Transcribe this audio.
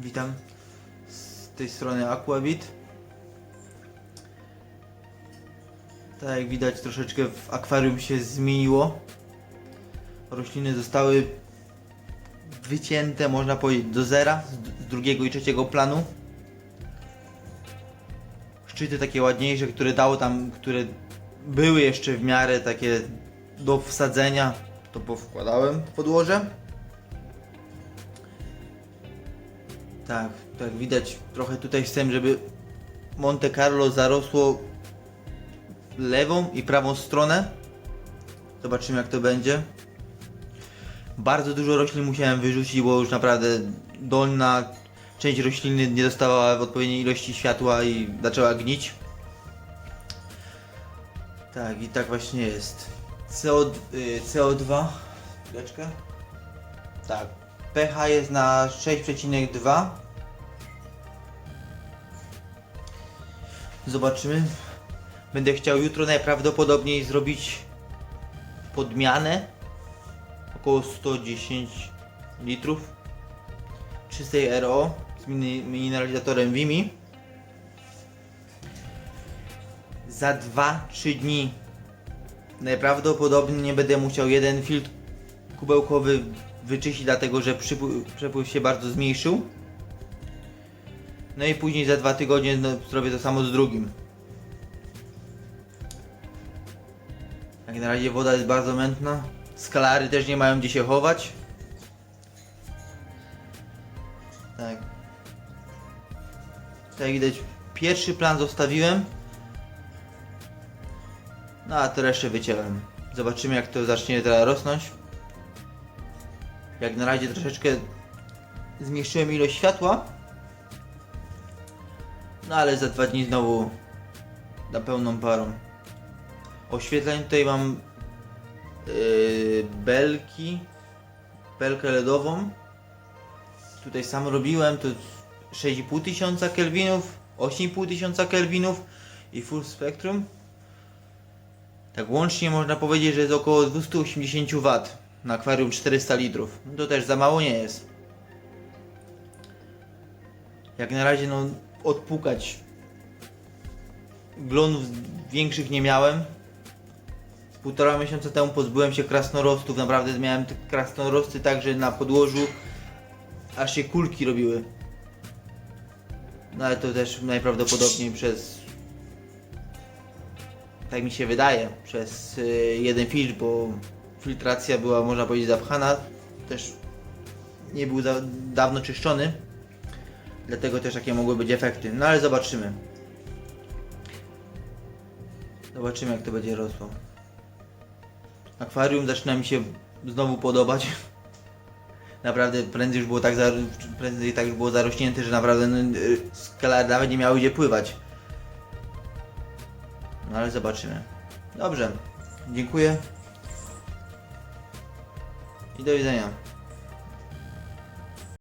Witam z tej strony Aquavit. Tak jak widać troszeczkę w akwarium się zmieniło. Rośliny zostały wycięte można powiedzieć do zera z drugiego i trzeciego planu. Szczyty takie ładniejsze, które dało tam, które były jeszcze w miarę takie do wsadzenia, to powkładałem w podłoże. Tak, tak widać trochę tutaj chcę, żeby Monte Carlo zarosło lewą i prawą stronę. Zobaczymy jak to będzie. Bardzo dużo roślin musiałem wyrzucić, bo już naprawdę dolna część rośliny nie dostawała w odpowiedniej ilości światła i zaczęła gnić. Tak, i tak właśnie jest. CO, y, CO2. Chwileczkę. Tak. pH jest na 6,2. Zobaczymy. Będę chciał jutro najprawdopodobniej zrobić podmianę. Około 110 litrów czystej RO z mineralizatorem Vimi. Za 2-3 dni najprawdopodobniej będę musiał jeden filtr kubełkowy wyczyścić, dlatego że przepływ się bardzo zmniejszył. No i później za dwa tygodnie no, zrobię to samo z drugim. Jak na razie woda jest bardzo mętna. Skalary też nie mają gdzie się chować. Tak. Tak widać, pierwszy plan zostawiłem. No a to resztę wyciąłem. Zobaczymy jak to zacznie teraz rosnąć. Jak na razie troszeczkę zmniejszyłem ilość światła. No ale za dwa dni znowu na pełną parą. Oświetleń tutaj mam yy, belki, belkę LEDową. Tutaj sam robiłem, to 6,5 tysiąca kelwinów, 8,5 tysiąca kelwinów i full spectrum. Tak łącznie można powiedzieć, że jest około 280 W na akwarium 400 litrów. No to też za mało nie jest. Jak na razie no odpukać glonów większych nie miałem. Półtora miesiąca temu pozbyłem się krasnorostów. Naprawdę miałem te krasnorosty tak, że na podłożu aż się kulki robiły. No ale to też najprawdopodobniej przez tak mi się wydaje, przez y, jeden filtr, bo filtracja była, można powiedzieć, zapchana. Też nie był za, dawno czyszczony. Dlatego też takie mogły być efekty. No ale zobaczymy. Zobaczymy jak to będzie rosło. Akwarium zaczyna mi się znowu podobać. Naprawdę prędzej już było tak, za, prędzej tak było zarośnięte, że naprawdę no, skalary nawet nie miały gdzie pływać. No ale zobaczymy. Dobrze. Dziękuję. I do widzenia.